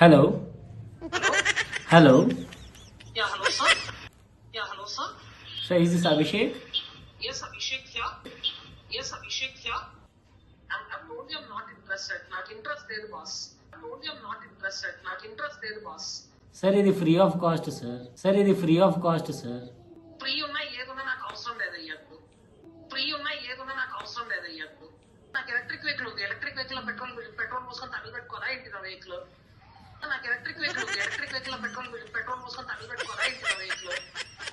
Hello hello Abhishek sir ఇది free of cost sir sir ఇది free of cost sir free ఉన్నా ఏదన్నా నాకు అవసరం లేదయ్యా. ఫ్రీ ఉన్నా ఏదన్నా నాకు అవసరం లేదయ్యా. నాకు ఎలక్ట్రిక్ వెహికల్ ఉంది. ఎలక్ట్రిక్ వెహికల్ పెట్రోల్ పెట్రోల్ పోసుకొని తగ్గబెట్టుకోరా ఏంటి నా వెహికల్ నాకు electric vehicle electric vehicle petrol petrol పోసుకొని తమిళ పెట్టుకోరా వెహికల్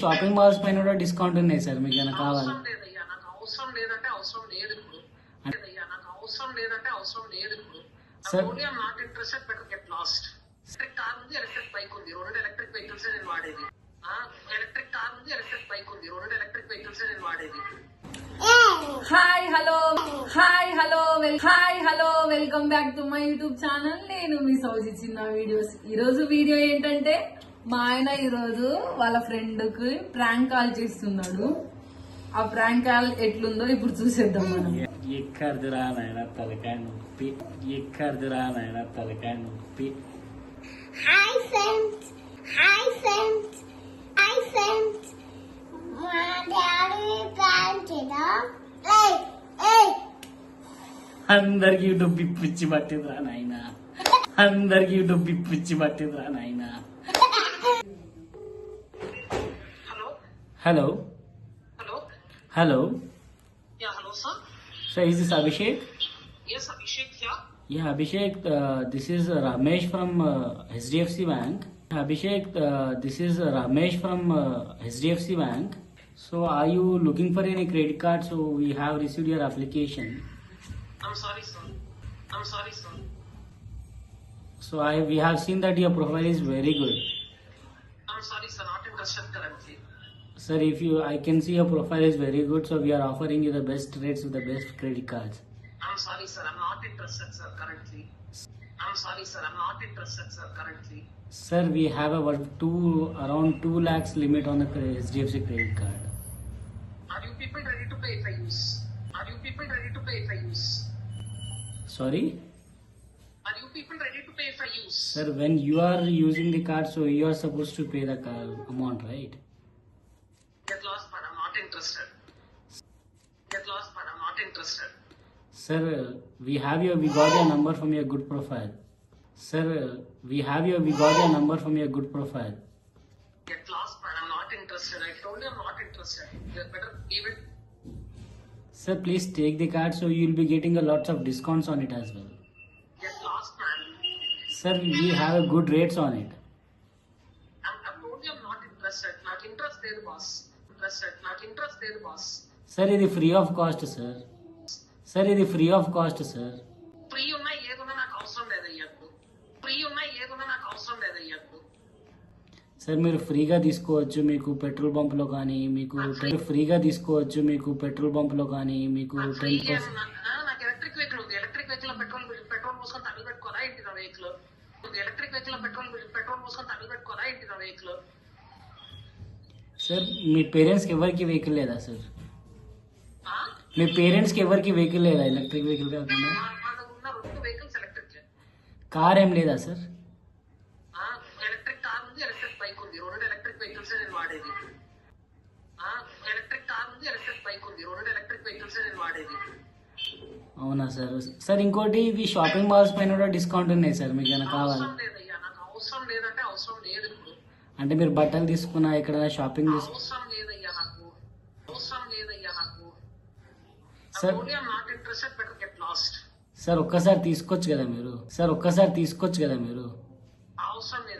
షాపింగ్ మాల్స్ పైన కూడా డిస్కౌంట్ ఉన్నాయి సార్ మీకు ఏమైనా కావాలి అవసరం లేదయ్యా నాకు అవసరం లేదంటే అవసరం లేదు ఇప్పుడు లేదయ్యా నాకు అవసరం లేదంటే అవసరం లేదు ఇప్పుడు Sir. Only I'm not interested get lost electric car ఉంది ఎలక్ట్రిక్ బైక్ ఉంది రెండు ఎలక్ట్రిక్ వెహికల్స్ నేను వాడేది ఎలక్ట్రిక్ కార్ ఉంది ఎలక్ట్రిక్ బైక్ ఉంది రెండు ఎలక్ట్రిక్ వెహికల్స్ నేను వాడేది hi hello well hi hello welcome back to my YouTube channel నేను మీ సౌజీ చిన్న వీడియోస్ ఈ రోజు వీడియో ఏంటంటే మా ఆయన ఈ రోజు వాళ్ళ ఫ్రెండ్కి ప్రాంక్ కాల్ చేస్తున్నాడు. ఆ ప్రాంక్ కాల్ ఎట్లుందో ఇప్పుడు చూసేద్దాం మనం. ఎక్కడిదిరా నాయన తలకాయ నొప్పి? ఎక్కడిదిరా నాయన తలకాయ నొప్పి? అందరికి డబ్బు ఇప్పించి పట్టిందిరా నాయన అందరికి డబ్బు ఇప్పించి పట్టిందిరా నాయన hello hello hello hello yeah hello sir sir is this Abhishek yes Abhishek here Yeah, Abhishek, uh, this is uh, Ramesh from uh, HDFC Bank. Abhishek, uh, this is uh, Ramesh from uh, HDFC Bank. So, are you looking for any credit card? So, we have received your application. I'm sorry sir I'm sorry sir So, I we have seen that your profile is very good. I'm sorry sir not interested currently Sir, if you, I can see your profile is very good. So, we are offering you the best rates with the best credit cards. I'm sorry, sir. I'm not interested, sir, currently. I'm sorry, sir. I'm not interested, sir, currently. Sir, we have about two around two lakhs limit on the HDFC credit card. Are you people ready to pay if I use? Are you people ready to pay if I use? Sorry. Are you people ready to pay I use? Sir, when you are using the card, so you are supposed to pay the car amount, right? Get lost, man. I'm not interested. Get lost, man. I'm not interested. Sir, we have your, we got your number from your good profile. Sir, we have your, we got your number from your good profile. Get lost, man. I'm not interested. I told you I'm not interested. You better leave it. Sir, please take the card so you'll be getting a lots of discounts on it as well. Yes, last time. Sir, we have good rates on it. I'm, I'm not interested. Not interested, boss. Interested. Not interested, boss. Sir, it is free of cost, sir. Sir, it is free of cost, sir. Free sir మీరు ఫ్రీగా తీసుకోవచ్చు మీకు petrol బంప్లో కానీ మీకు ten ఫ్రీగా తీసుకోవచ్చు మీకు petrol బంప్లో కానీ మీకు టెన్ ఫ్రీగా పర్సెంట్ నాకు- ఆ, నాకు ఎలక్ట్రిక్ వెహికల్ ఉంది ఎలక్ట్రిక్ వెహికల్ పెట్రోల్ పెట్రోల్ పోసుకొని తమిళ పెట్టుకోరా ఏంటి నా vehicle electric vehicle petrol petrol పోసుకొని తమిళ పెట్టుకోరా ఏంటి నా వెహికల్ సార్ మీ పేరెంట్స్కి ఎవరికి వెహికల్ లేదా సార్ మీ పేరెంట్స్కి ఎవరికి వెహికల్ లేదా ఎలక్ట్రిక్ వెహికల్ కాకుండా ఉన్న రెండు వెహికల్స్ ఎలక్ట్రిక్ కార్ ఏం లేదా సార్ వెహికల్స్ నేను వాడేది. ఎలక్ట్రిక్ కార్ ఉంది ఎలక్ట్రిక్ బైక్ ఉంది. రెండు ఎలక్ట్రిక్ వెహికల్స్ నేను వాడేది. అవునా సార్? సార్ ఇంకోటి ఇవి షాపింగ్ మాల్స్ పైన కూడా డిస్కౌంట్ ఉన్నాయి సార్ మీకు ఏమైనా కావాలి? నాకు అవసరం లేదంటే అవసరం లేదు అంటే మీరు బట్టలు తీసుకున్నా ఎక్కడైనా షాపింగ్ అవసరం లేదయ్యా నాకు. అవసరం లేదయ్యా నాకు. Sir not interested better get lost sir ఒక్కసారి తీసుకోవచ్చు కదా మీరు? సార్ ఒక్కసారి తీసుకోవచ్చు కదా మీరు? అవసరం లాస్ట్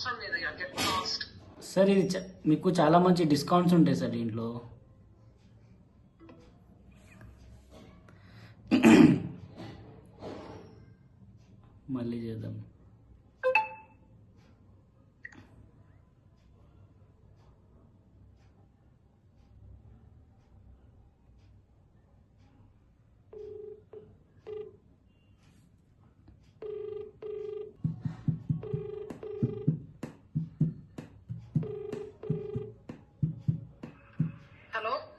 అవసరం గెట్ లాస్ట్ సార్ ఇది చ- మీకు చాలా మంచి డిస్కౌంట్స్ ఉంటాయి సార్ దీంట్లో. మళ్ళీ చేద్దాం.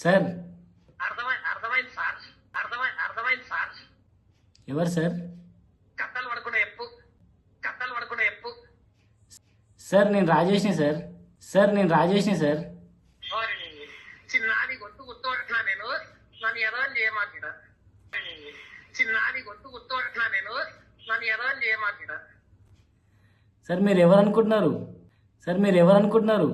సార్. ఎవరు సార్? సార్ నేను రాజేష్ని సార్. సార్ నేను రాజేష్ని సార్. ఓరి చిన్నాని గొంతు గుర్తుపట్టినా నేను. నన్ను ఎదవని చేయమాకిడ. చిన్నాని గొంతు గుర్తుపట్టినా నేను. నన్ను ఎదవని చేయమాకిడ. సార్ మీరు ఎవరు అనుకుంటున్నారు సార్ మీరు ఎవరు అనుకుంటున్నారు